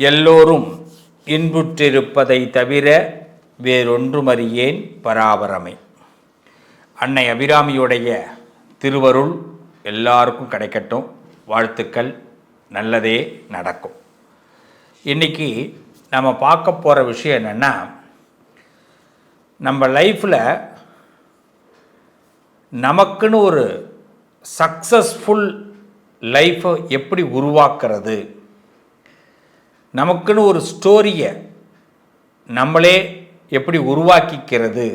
எல்லோரும் இன்புற்றிருப்பதை தவிர வேறொன்றுமறியேன் பராபரமை. அன்னை அபிராமியுடைய திருவருள் எல்லாருக்கும் கிடைக்கட்டும். வாழ்த்துக்கள். நல்லதே நடக்கும். இன்றைக்கி நம்ம பார்க்க போகிற விஷயம் என்னென்னா நம்ம லைஃப்பில் நமக்குன்னு ஒரு சக்ஸஸ்ஃபுல் லைஃப்பை எப்படி உருவாக்குறது? நமக்குன்னு ஒரு ஸ்டோரியை நம்மளே எப்படி உருவாக்கிக்கிறது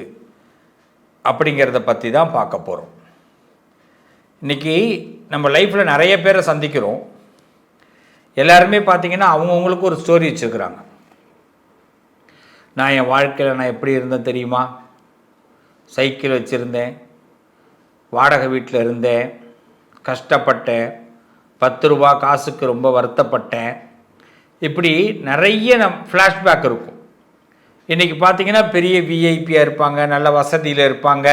அப்படிங்கிறத பற்றி தான் பார்க்க போகிறோம் இன்றைக்கி நம்ம லைஃப்பில் நிறைய பேரை சந்திக்கிறோம். எல்லாருமே பார்த்தீங்கன்னா அவங்கவுங்களுக்கு ஒரு ஸ்டோரி வச்சுருக்குறாங்க. நான் என் வாழ்க்கையில் நான் எப்படி இருந்தேன் தெரியுமா? சைக்கிள் வச்சுருந்தேன். வாடகை வீட்டில் இருந்தேன். கஷ்டப்பட்டேன். பத்து ரூபா காசுக்கு ரொம்ப வருத்தப்பட்டேன். இப்படி நிறைய நம் ஃப்ளாஷ்பேக் இருக்கும். இன்றைக்கி பார்த்தீங்கன்னா பெரிய விஐபியாக இருப்பாங்க நல்ல வசதியில் இருப்பாங்க.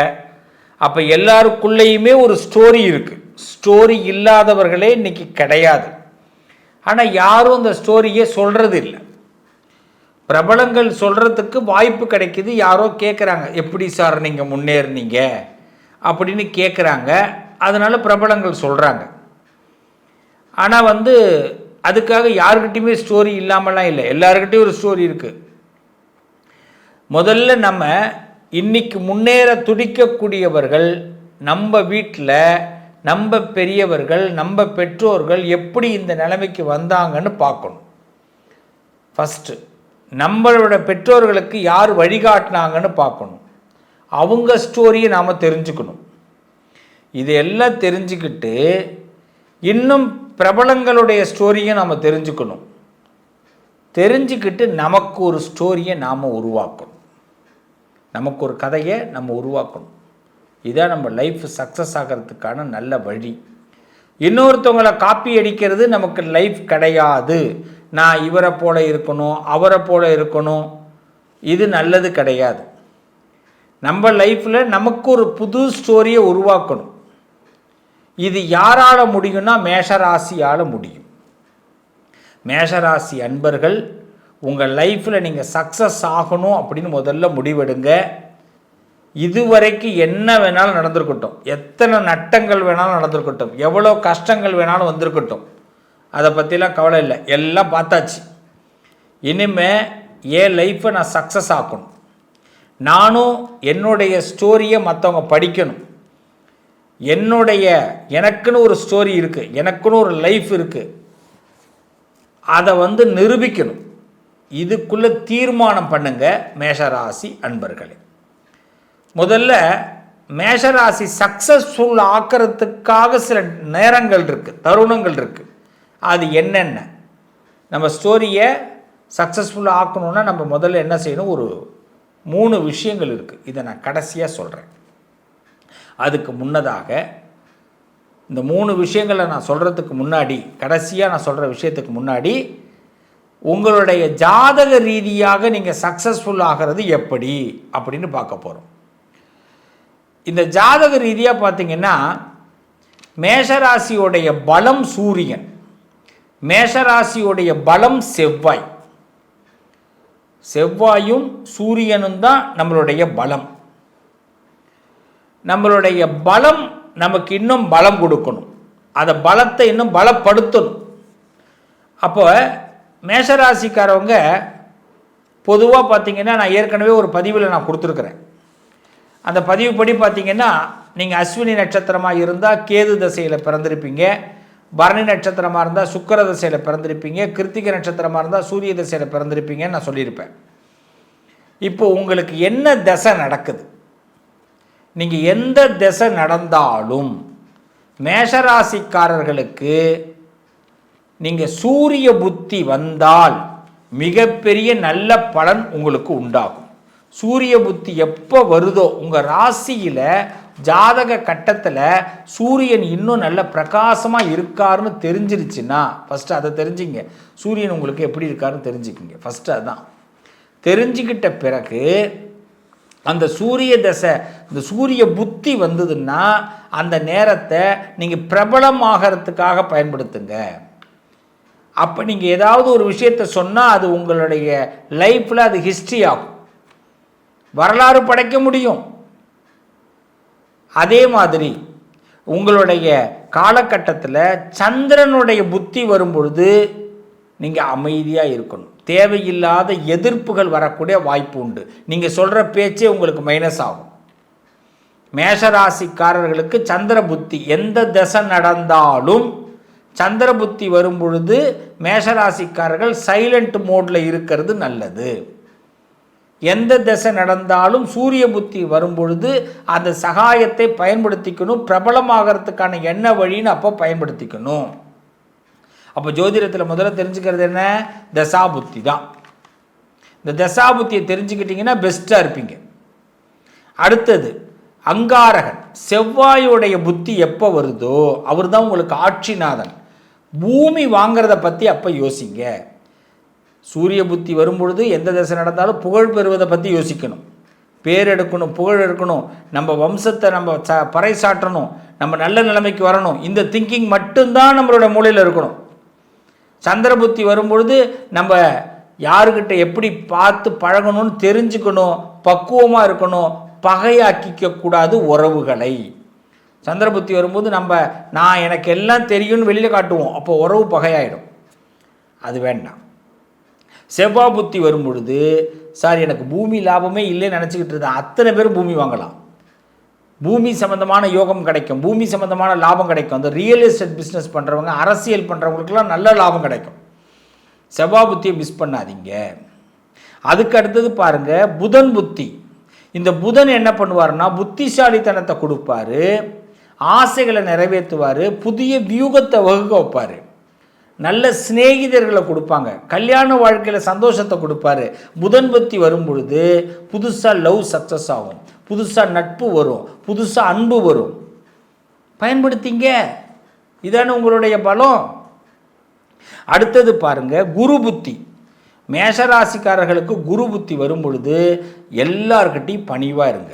அப்போ எல்லாருக்குள்ளேயுமே ஒரு ஸ்டோரி இருக்குது ஸ்டோரி இல்லாதவர்களே இன்றைக்கி கிடையாது. ஆனால் யாரும் அந்த ஸ்டோரியை சொல்கிறது இல்லை. பிரபலங்கள் சொல்கிறதுக்கு வாய்ப்பு கிடைக்கிது. யாரோ கேட்குறாங்க எப்படி சார் நீங்கள் முன்னேறினீங்க? அப்படின்னு கேட்குறாங்க அதனால் பிரபலங்கள் சொல்கிறாங்க ஆனால் வந்து அதுக்காக யாருக்கிட்டையுமே ஸ்டோரி இல்லாமலாம் இல்லை. எல்லாருக்கிட்டையும் ஒரு ஸ்டோரி இருக்குது முதல்ல நம்ம இன்னைக்கு முன்னேற துடிக்கக்கூடியவர்கள் நம்ம வீட்டில் நம்ம பெரியவர்கள் நம்ம பெற்றோர்கள் எப்படி இந்த நிலைமைக்கு வந்தாங்கன்னு பார்க்கணும். ஃபஸ்ட்டு நம்மளோட பெற்றோர்களுக்கு யார் வழிகாட்டினாங்கன்னு பார்க்கணும். அவங்க ஸ்டோரியை நாம் தெரிஞ்சுக்கணும். இதையெல்லாம் தெரிஞ்சுக்கிட்டு இன்னும் பிரபலங்களுடைய ஸ்டோரியை நாம் தெரிஞ்சுக்கணும். தெரிஞ்சுக்கிட்டு நமக்கு ஒரு ஸ்டோரியை நாம் உருவாக்கணும். நமக்கு ஒரு கதையை நம்ம உருவாக்கணும். இதான் நம்ம லைஃப் சக்ஸஸ் ஆகிறதுக்கான நல்ல வழி. இன்னொருத்தவங்களை காப்பி அடிக்கிறது நமக்கு லைஃப் கிடையாது. நான் இவரை போல இருக்கணும் அவரை போல இருக்கணும். இது நல்லது கிடையாது. நம்ம லைஃப்பில் நமக்கு ஒரு புது ஸ்டோரியை உருவாக்கணும். இது யாரால் முடியும்னா மேஷராசியால் முடியும். மேஷராசி அன்பர்கள் உங்கள் லைஃப்பில் நீங்கள் சக்ஸஸ் ஆகணும் அப்படின்னு முதல்ல முடிவெடுங்க. இதுவரைக்கும் என்ன வேணாலும் நடந்திருக்கட்டும். எத்தனை நட்டங்கள் வேணாலும் நடந்திருக்கட்டும். எவ்வளோ கஷ்டங்கள் வேணாலும் வந்திருக்கட்டும். அதை பற்றிலாம் கவலை இல்லை. எல்லாம் பார்த்தாச்சு. இனிமே என் லைஃப்பை நான் சக்ஸஸ் ஆக்கணும். நானும் என்னுடைய ஸ்டோரியை மற்றவங்க படிக்கணும். என்னுடைய எனக்குன்னு ஒரு ஸ்டோரி இருக்குது எனக்குன்னு ஒரு லைஃப் இருக்குது அதை வந்து நிரூபிக்கணும். இதுக்குள்ளே தீர்மானம் பண்ணுங்க மேஷராசி அன்பர்களே. முதல்ல மேஷராசி சக்ஸஸ்ஃபுல் ஆக்கிறதுக்காக சில நேரங்கள் இருக்குது தருணங்கள் இருக்குது அது என்னென்ன? நம்ம ஸ்டோரியை சக்ஸஸ்ஃபுல்லாக ஆக்கணுன்னா நம்ம முதல்ல என்ன செய்யணும்? ஒரு மூணு விஷயங்கள் இருக்குது இதை நான் கடைசியாக சொல்கிறேன் அதுக்கு முன்னதாக இந்த மூணு விஷயங்களை நான் சொல்கிறதுக்கு முன்னாடி கடைசியாக நான் சொல்கிற விஷயத்துக்கு முன்னாடி உங்களுடைய ஜாதக ரீதியாக நீங்கள் சக்ஸஸ்ஃபுல் ஆகிறது எப்படி அப்படின்னு பார்க்க போகிறோம் இந்த ஜாதக ரீதியாக பார்த்தீங்கன்னா மேஷராசியோடைய பலம் சூரியன் மேஷராசியோடைய பலம் செவ்வாய். செவ்வாயும் சூரியனும் தான் நம்மளுடைய பலம். நம்மளுடைய பலம் நமக்கு இன்னும் பலம் கொடுக்கணும். அதை பலத்தை இன்னும் பலப்படுத்தணும். அப்போ மேஷராசிக்காரவங்க பொதுவாக பார்த்தீங்கன்னா நான் ஏற்கனவே ஒரு பதிவில் நான் கொடுத்துருக்குறேன். அந்த பதிவு படி பார்த்தீங்கன்னா நீங்கள் அஸ்வினி நட்சத்திரமாக இருந்தால் கேது தசையில் பிறந்திருப்பீங்க. பரணி நட்சத்திரமாக இருந்தால் சுக்கர தசையில் பிறந்திருப்பீங்க. கிருத்திக நட்சத்திரமாக இருந்தால் சூரிய தசையில் பிறந்திருப்பீங்கன்னு நான் சொல்லியிருப்பேன். இப்போ உங்களுக்கு என்ன தசை நடக்குது? நீங்கள் எந்த திசை நடந்தாலும் மேஷராசிக்காரர்களுக்கு நீங்கள் சூரிய புத்தி வந்தால் மிகப்பெரிய நல்ல பலன் உங்களுக்கு உண்டாகும். சூரிய புத்தி எப்போ வருதோ உங்கள் ராசியில் ஜாதக கட்டத்தில் சூரியன் இன்னும் நல்ல பிரகாசமாக இருக்காருன்னு தெரிஞ்சிருச்சுன்னா ஃபஸ்ட்டு அதை தெரிஞ்சுங்க. சூரியன் உங்களுக்கு எப்படி இருக்காருன்னு தெரிஞ்சுக்கிங்க. ஃபஸ்ட்டு அதுதான் தெரிஞ்சுக்கிட்ட பிறகு அந்த சூரிய தசை இந்த சூரிய புத்தி வந்ததுன்னா அந்த நேரத்தை நீங்கள் பிரபலமாகறதுக்காக பயன்படுத்துங்க. அப்போ நீங்கள் ஏதாவது ஒரு விஷயத்தை சொன்னால் அது உங்களுடைய லைஃப்பில் அது ஹிஸ்ட்ரி ஆகும். வரலாறு படைக்க முடியும். அதே மாதிரி உங்களுடைய காலகட்டத்தில் சந்திரனுடைய புத்தி வரும்பொழுது நீங்கள் அமைதியாக இருக்கணும். தேவையில்லாத எதிர்ப்புகள் வரக்கூடிய வாய்ப்பு உண்டு. நீங்கள் சொல்கிற பேச்சே உங்களுக்கு மைனஸ் ஆகும். மேஷராசிக்காரர்களுக்கு சந்திர புத்தி எந்த தசை நடந்தாலும் சந்திர புத்தி வரும் பொழுது மேஷராசிக்காரர்கள் சைலண்ட் மோடில் இருக்கிறது நல்லது. எந்த திசை நடந்தாலும் சூரிய புத்தி வரும் பொழுது அந்த சகாயத்தை பயன்படுத்திக்கணும் பிரபலமாகறதுக்கான என்ன வழின்னு அப்போ பயன்படுத்திக்கணும். அப்போ ஜோதிடத்தில் முதல்ல தெரிஞ்சுக்கிறது என்ன? தசாபுத்தி தான். இந்த தசாபுத்தியை தெரிஞ்சுக்கிட்டிங்கன்னா பெஸ்ட்டாக இருப்பீங்க. அடுத்தது அங்காரகன் செவ்வாயுடைய புத்தி எப்போ வருதோ அவர் தான் உங்களுக்கு ஆட்சிநாதன். பூமி வாங்கிறத பற்றி அப்போ யோசிங்க. சூரிய புத்தி வரும்பொழுது எந்த திசை நடந்தாலும் புகழ் பெறுவதை பற்றி யோசிக்கணும். பேர் எடுக்கணும் புகழ் எடுக்கணும் நம்ம வம்சத்தை நம்ம ச பறைசாற்றணும் நம்ம நல்ல நிலைமைக்கு வரணும். இந்த திங்கிங் மட்டும்தான் நம்மளோட மூலையில் இருக்கணும். சந்திர புத்தி வரும்பொழுது நம்ம யாருக்கிட்ட எப்படி பார்த்து பழகணும்னு தெரிஞ்சுக்கணும் பக்குவமாக இருக்கணும் பகையாக்கிக்க கூடாது உறவுகளை. சந்திர புத்தி வரும்போது நம்ம நான் எனக்கு எல்லாம் தெரியும்னு வெளியில் காட்டுவோம். அப்போ உறவு பகையாயிடும். அது வேண்டாம். செவ்வாய் புத்தி வரும் பொழுது சார் எனக்கு பூமி லாபமே இல்லைன்னு நினச்சிக்கிட்டு இருந்தேன் அத்தனை பேரும் பூமி வாங்கலாம். பூமி சம்மந்தமான யோகம் கிடைக்கும். பூமி சம்மந்தமான லாபம் கிடைக்கும். அந்த ரியல் எஸ்டேட் பிஸ்னஸ் பண்ணுறவங்க அரசியல் பண்ணுறவங்களுக்குலாம் நல்ல லாபம் கிடைக்கும். செவ்வாய் புத்தியை மிஸ் பண்ணாதீங்க. அதுக்கு அடுத்தது பாருங்கள் புதன் புத்தி. இந்த புதன் என்ன பண்ணுவார்னா புத்திசாலித்தனத்தை கொடுப்பாரு ஆசைகளை நிறைவேற்றுவார் புதிய வியூகத்தை வகுக்க வைப்பார் நல்ல சிநேகிதர்களை கொடுப்பாங்க. கல்யாண வாழ்க்கையில் சந்தோஷத்தை கொடுப்பாரு. புதன் பத்தி வரும் பொழுது புதுசாக லவ் சக்ஸஸ் ஆகும். புதுசாக நட்பு வரும் புதுசாக அன்பு வரும். பயன்படுத்திங்க. இதான உங்களுடைய பலம். அடுத்தது பாருங்க குரு புத்தி. மேஷராசிக்காரர்களுக்கு குரு புத்தி வரும் பொழுது எல்லார்கிட்டையும் பணிவாக இருங்க.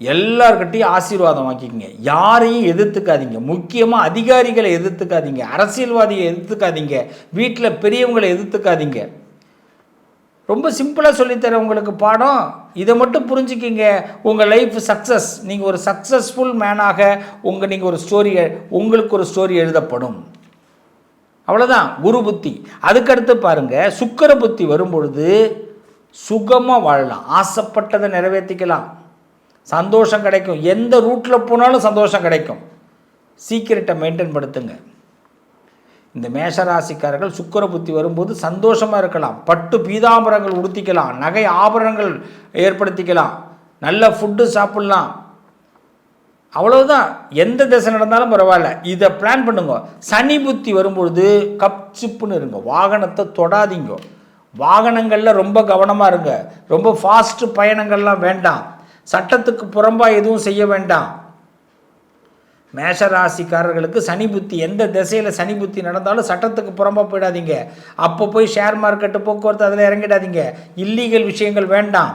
எல்லார்கிட்டையும் ஆசீர்வாதம் வாங்கிக்கங்க. யாரையும் எதிர்த்துக்காதீங்க. முக்கியமாக அதிகாரிகளை எதிர்த்துக்காதீங்க. அரசியல்வாதியை எதிர்த்துக்காதீங்க. வீட்டில் பெரியவங்களை எதிர்த்துக்காதீங்க. ரொம்ப சிம்பிளாக சொல்லித்தரேன் உங்களுக்கு பாடம். இதை மட்டும் புரிஞ்சுக்கிங்க. உங்கள் லைஃப் சக்ஸஸ் நீங்கள் ஒரு சக்ஸஸ்ஃபுல் மேனாக உங்கள் நீங்கள் ஒரு ஸ்டோரி உங்களுக்கு ஒரு ஸ்டோரி எழுதப்படும். அவ்வளோதான் குரு புத்தி. அதுக்கடுத்து பாருங்கள் சுக்கர புத்தி வரும்பொழுது சுகமாக வாழலாம். ஆசைப்பட்டதை நிறைவேற்றிக்கலாம். சந்தோஷம் கிடைக்கும். எந்த ரூட்டில் போனாலும் சந்தோஷம் கிடைக்கும். சீக்கிரட்டை மெயின்டைன் படுத்துங்க. இந்த மேஷராசிக்காரர்கள் சுக்கர புத்தி வரும்போது சந்தோஷமாக இருக்கலாம். பட்டு பீதாம்பரங்கள் உடுத்திக்கலாம். நகை ஆபரணங்கள் ஏற்படுத்திக்கலாம். நல்ல ஃபுட்டு சாப்பிட்லாம். அவ்வளவுதான். எந்த திசை நடந்தாலும் பரவாயில்ல. இதை பிளான் பண்ணுங்க. சனி புத்தி வரும்பொழுது கப் சிப்புன்னு இருங்க. வாகனத்தை தொடாதீங்க. வாகனங்களில் ரொம்ப கவனமாக இருங்க. ரொம்ப ஃபாஸ்ட்டு பயணங்கள்லாம் வேண்டாம். சட்டத்துக்கு புறம்பாக எதுவும் செய்ய வேண்டாம். மேஷராசிக்காரர்களுக்கு சனி புத்தி எந்த திசையில் சனி புத்தி நடந்தாலும் சட்டத்துக்கு புறம்பாக போயிடாதீங்க. அப்போ போய் ஷேர் மார்க்கெட்டு போக்குவரத்து அதில் இறங்கிடாதீங்க. இல்லீகல் விஷயங்கள் வேண்டாம்.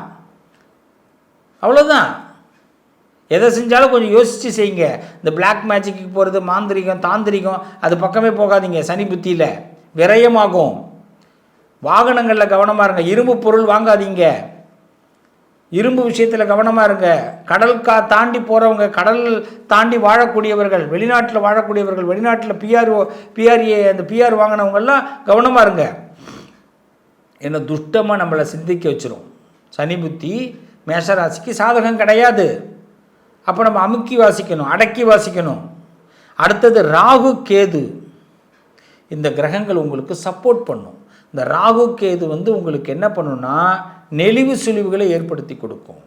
அவ்வளோதான் எதை செஞ்சாலும் கொஞ்சம் யோசித்து செய்யுங்க. இந்த பிளாக் மேஜிக்கு போகிறது மாந்திரிகம் தாந்திரிகம் அது பக்கமே போகாதீங்க சனி புத்தியில். விரயமாகும். வாகனங்களில் கவனமாக இருங்க. இரும்பு பொருள் வாங்காதீங்க. இரும்பு விஷயத்தில் கவனமாக இருங்க. கடல் கா தாண்டி போகிறவங்க கடல் தாண்டி வாழக்கூடியவர்கள் வெளிநாட்டில் வாழக்கூடியவர்கள் வெளிநாட்டில் பிஆர் பிஆர்ஏ அந்த பிஆர் வாங்கினவங்கெல்லாம் கவனமாக இருங்க. என்னை துஷ்டமாக நம்மளை சிந்திக்க வச்சிரும். சனி புத்தி மேஷராசிக்கு சாதகம் கிடையாது. அப்போ நம்ம அமுக்கி வாசிக்கணும் அடக்கி வாசிக்கணும். அடுத்தது ராகு கேது. இந்த கிரகங்கள் உங்களுக்கு சப்போர்ட் பண்ணும். இந்த ராகு கேது வந்து உங்களுக்கு என்ன பண்ணுன்னா நெளிவு சுழிவுகளை ஏற்படுத்தி கொடுக்கும்.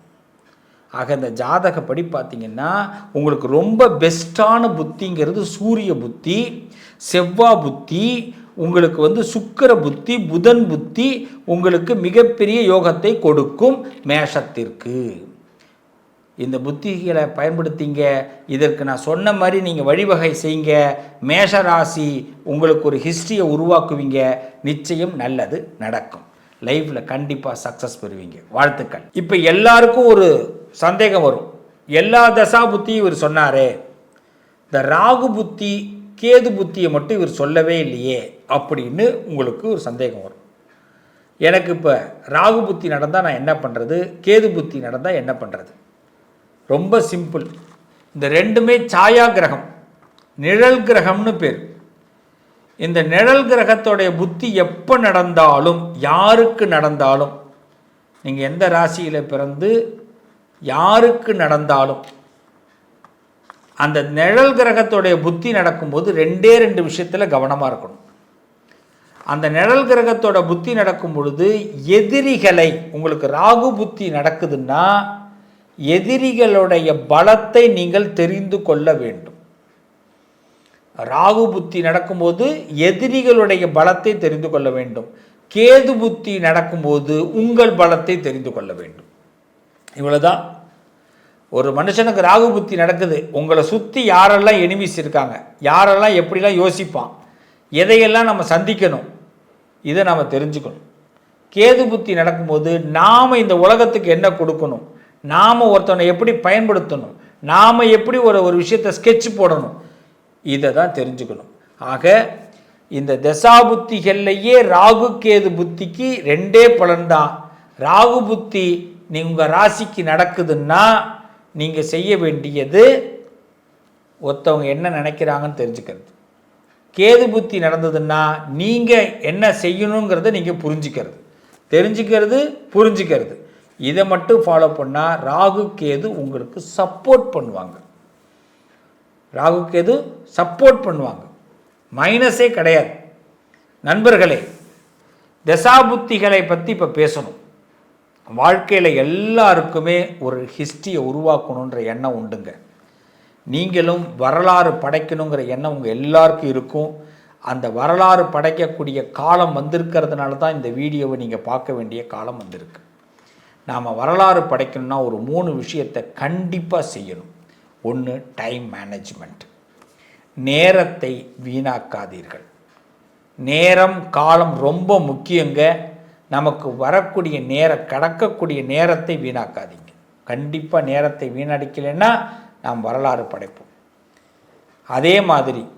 ஆக இந்த ஜாதகப்படி பார்த்தீங்கன்னா உங்களுக்கு ரொம்ப பெஸ்ட்டான புத்திங்கிறது சூரிய புத்தி செவ்வாய் புத்தி உங்களுக்கு வந்து சுக்கர புத்தி புதன் புத்தி உங்களுக்கு மிகப்பெரிய யோகத்தை கொடுக்கும் மேஷத்திற்கு. இந்த புத்திகளை பயன்படுத்திங்க. இதற்கு நான் சொன்ன மாதிரி நீங்கள் வழிவகை செய்யுங்க. மேஷராசி உங்களுக்கு ஒரு ஹிஸ்ட்ரியை உருவாக்குவீங்க. நிச்சயம் நல்லது நடக்கும். லைஃப்பில் கண்டிப்பாக சக்ஸஸ் பெறுவீங்க. வாழ்த்துக்கள். இப்போ எல்லாருக்கும் ஒரு சந்தேகம் வரும். எல்லா தசா புத்தியும் இவர் சொன்னாரே. இந்த ராகு புத்தி கேது புத்தியை மட்டும் இவர் சொல்லவே இல்லையே அப்படின்னு உங்களுக்கு ஒரு சந்தேகம் வரும். எனக்கு இப்போ ராகு புத்தி நடந்தால் நான் என்ன பண்ணுறது கேது புத்தி நடந்தால் என்ன பண்ணுறது ரொம்ப சிம்பிள் இந்த ரெண்டுமே சாயா கிரகம் நிழல் கிரகம்னு பேர். இந்த நிழல் கிரகத்தோடைய புத்தி எப்போ நடந்தாலும் யாருக்கு நடந்தாலும் நீங்கள் எந்த ராசியில் பிறந்து யாருக்கு நடந்தாலும் அந்த நிழல் கிரகத்தோடைய புத்தி நடக்கும்போது ரெண்டே ரெண்டு விஷயத்தில் கவனமாக இருக்கணும். அந்த நிழல் கிரகத்தோட புத்தி நடக்கும் பொழுது எதிரிகளை உங்களுக்கு ராகு புத்தி நடக்குதுன்னா எதிரிகளுடைய பலத்தை நீங்கள் தெரிந்து கொள்ள வேண்டும். ராகு புத்தி நடக்கும்போது எதிரிகளுடைய பலத்தை தெரிந்து கொள்ள வேண்டும். கேது புத்தி நடக்கும்போது உங்கள் பலத்தை தெரிந்து கொள்ள வேண்டும். இவ்வளோதான் ஒரு மனுஷனுக்கு ராகு புத்தி நடக்குது. உங்களை சுற்றி யாரெல்லாம் எனிமிஸ் இருக்காங்க? யாரெல்லாம் எப்படிலாம் யோசிப்பான்? எதையெல்லாம் நம்ம சந்திக்கணும்? இதை நம்ம தெரிஞ்சுக்கணும். கேது புத்தி நடக்கும்போது நாம் இந்த உலகத்துக்கு என்ன கொடுக்கணும்? நாம் ஒருத்தவனை எப்படி பயன்படுத்தணும்? நாம் எப்படி ஒரு ஒரு விஷயத்தை ஸ்கெட்ச் போடணும்? இதை தான் தெரிஞ்சுக்கணும். ஆக இந்த தசா புத்திகள்லையே ராகு கேது புத்திக்கு ரெண்டே பலன்தான். ராகு புத்தி நீ உங்கள் ராசிக்கு நடக்குதுன்னா நீங்கள் செய்ய வேண்டியது ஒருத்தவங்க என்ன நினைக்கிறாங்கன்னு தெரிஞ்சுக்கிறது. கேது புத்தி நடந்ததுன்னா நீங்கள் என்ன செய்யணுங்கிறத நீங்கள் புரிஞ்சுக்கிறது. தெரிஞ்சுக்கிறது புரிஞ்சுக்கிறது. இதை மட்டும் ஃபாலோ பண்ணால் ராகு கேது உங்களுக்கு சப்போர்ட் பண்ணுவாங்க. ராகுக்கு எது சப்போர்ட் பண்ணுவாங்க மைனஸே கிடையாது. நண்பர்களே தசாபுத்திகளை பற்றி இப்போ பேசணும். வாழ்க்கையில் எல்லாருக்குமே ஒரு ஹிஸ்ட்ரியை உருவாக்கணுன்ற எண்ணம் உண்டுங்க. நீங்களும் வரலாறு படைக்கணுங்கிற எண்ணம் உங்கள் எல்லாருக்கும் இருக்கும். அந்த வரலாறு படைக்கக்கூடிய காலம் வந்திருக்கிறதுனால தான் இந்த வீடியோவை நீங்கள் பார்க்க வேண்டிய காலம் வந்திருக்கு. நாம் வரலாறு படைக்கணும்னா ஒரு மூணு விஷயத்தை கண்டிப்பாக செய்யணும். ஒன்று டைம் மேனேஜ்மெண்ட் நேரத்தை வீணாக்காதீர்கள். நேரம் காலம் ரொம்ப முக்கியங்க. நமக்கு வரக்கூடிய நேர கடக்கக்கூடிய நேரத்தை வீணாக்காதீங்க. கண்டிப்பாக நேரத்தை வீணடிக்கலைன்னா நாம் வரலாறு படைப்போம். அதே மாதிரி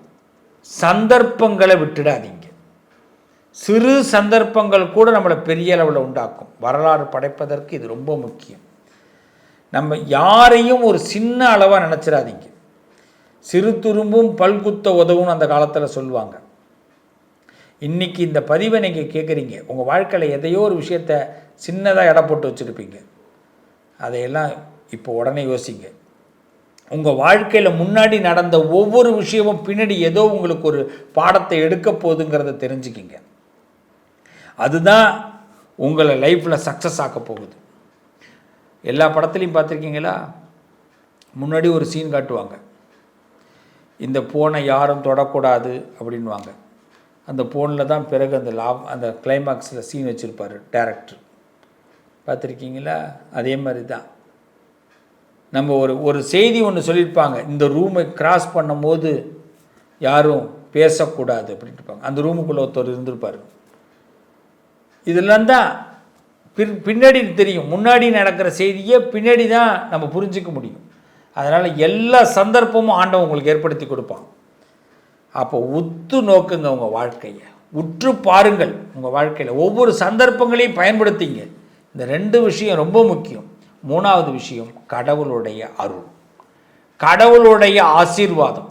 சந்தர்ப்பங்களை விட்டுடாதீங்க. சிறு சந்தர்ப்பங்கள் கூட நம்மளை பெரிய அளவில் உண்டாக்கும். வரலாறு படைப்பதற்கு இது ரொம்ப முக்கியம். நம்ம யாரையும் ஒரு சின்ன அளவாக நினச்சிடாதீங்க சிறு துரும்பும் பல்குத்த உதவும் அந்த காலத்தில் சொல்லுவாங்க. இன்றைக்கி இந்த பதிவை நீங்கள் கேட்குறீங்க உங்கள் வாழ்க்கையில் எதையோ ஒரு விஷயத்த சின்னதாக எடை போட்டு வச்சுருப்பீங்க. அதையெல்லாம் இப்போ உடனே யோசிங்க. உங்கள் வாழ்க்கையில் முன்னாடி நடந்த ஒவ்வொரு விஷயமும் பின்னாடி ஏதோ உங்களுக்கு ஒரு பாடத்தை எடுக்க போகுதுங்கிறத தெரிஞ்சுக்கிங்க. அதுதான் உங்களை லைஃப்பில் சக்ஸஸ் ஆக்க போகுது. எல்லா படத்துலையும் பார்த்துருக்கீங்களா? முன்னாடி ஒரு சீன் காட்டுவாங்க. இந்த ஃபோனை யாரும் தொடக்கூடாது அப்படின்வாங்க அந்த ஃபோனில் தான் பிறகு அந்த லா அந்த கிளைமாக்ஸில் சீன் வச்சுருப்பார் டேரக்டர் பார்த்துருக்கீங்களா? அதே மாதிரி தான். நம்ம ஒரு ஒரு செய்தி ஒன்று சொல்லியிருப்பாங்க. இந்த ரூமை கிராஸ் பண்ணும்போது யாரும் பேசக்கூடாது அப்படின்ட்டுருப்பாங்க அந்த ரூமுக்குள்ளே ஒருத்தர் இருந்திருப்பார். இதெல்லாம் தான் பின் பின்னாடி தெரியும். முன்னாடி நடக்கிற செய்தியை பின்னாடி தான் நம்ம புரிஞ்சிக்க முடியும். அதனால் எல்லா சந்தர்ப்பமும் ஆண்டவன் உங்களுக்கு ஏற்படுத்தி கொடுப்பான். அப்போ உத்து நோக்குங்க உங்கள் வாழ்க்கையை. உற்று பாருங்கள் உங்கள் வாழ்க்கையில். ஒவ்வொரு சந்தர்ப்பங்களையும் பயன்படுத்திங்க. இந்த ரெண்டு விஷயம் ரொம்ப முக்கியம். மூணாவது விஷயம் கடவுளுடைய அருள். கடவுளுடைய ஆசீர்வாதம்.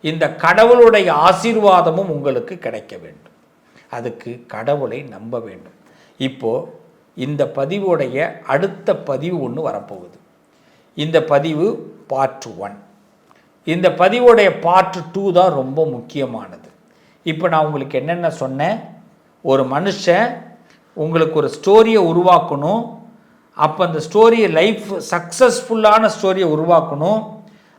இந்த கடவுளுடைய ஆசீர்வாதமும் உங்களுக்கு கிடைக்க வேண்டும். அதுக்கு கடவுளை நம்ப வேண்டும். இப்போது இந்த பதிவுடைய அடுத்த பதிவு ஒன்று வரப்போகுது. இந்த பதிவு பார்ட் ஒன் இந்த பதிவுடைய பார்ட் டூ தான் ரொம்ப முக்கியமானது. இப்போ நான் உங்களுக்கு என்னென்ன சொன்னேன்? ஒரு மனுஷன் உங்களுக்கு ஒரு ஸ்டோரியை உருவாக்கணும். அப்போ அந்த ஸ்டோரியை லைஃப் சக்ஸஸ்ஃபுல்லான ஸ்டோரியை உருவாக்கணும்.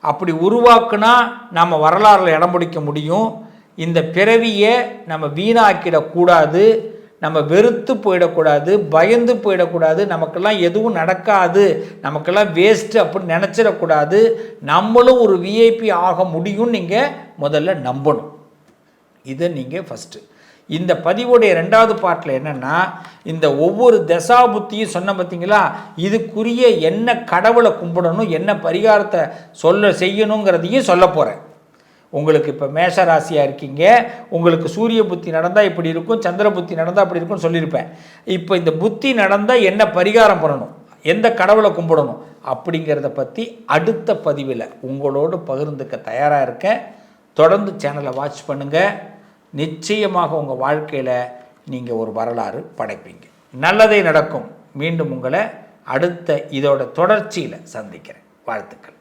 அப்படி உருவாக்குனா நம்ம வரலாறில் இடம் பிடிக்க முடியும். இந்த பிறவியை நம்ம வீணாக்கிடக்கூடாது நம்ம வெறுத்து போயிடக்கூடாது பயந்து போயிடக்கூடாது நமக்கெல்லாம் எதுவும் நடக்காது நமக்கெல்லாம் வேஸ்ட்டு அப்படின்னு நினச்சிடக்கூடாது. நம்மளும் ஒரு விஐபி ஆக முடியும்னு நீங்கள் முதல்ல நம்பணும். இதை நீங்கள் ஃபஸ்ட்டு இந்த பதிவுடைய ரெண்டாவது பாட்டில் என்னென்னா இந்த ஒவ்வொரு தசா புத்தியும் சொன்ன பார்த்தீங்களா இதுக்குரிய என்ன கடவுளை கும்பிடணும் என்ன பரிகாரத்தை சொல்ல செய்யணுங்கிறதையும் சொல்ல போகிறேன் உங்களுக்கு இப்போ மேஷ ராசியாக இருக்கீங்க உங்களுக்கு சூரிய புத்தி நடந்தால் இப்படி இருக்கும் சந்திர புத்தி நடந்தால் அப்படி இருக்கும்னு சொல்லியிருப்பேன். இப்போ இந்த புத்தி நடந்தால் என்ன பரிகாரம் பண்ணணும் எந்த கடவுளை கும்பிடணும் அப்படிங்கிறத பற்றி அடுத்த பதிவில் உங்களோடு பகிர்ந்துக்க தயாராக இருக்கேன். தொடர்ந்து சேனலை வாட்ச் பண்ணுங்கள் நிச்சயமாக உங்கள் வாழ்க்கையில் நீங்கள் ஒரு வரலாறு படைப்பீங்க. நல்லதே நடக்கும். மீண்டும் உங்களை அடுத்த இதோட தொடர்ச்சியில் சந்திக்கிறேன். வாழ்த்துக்கள்.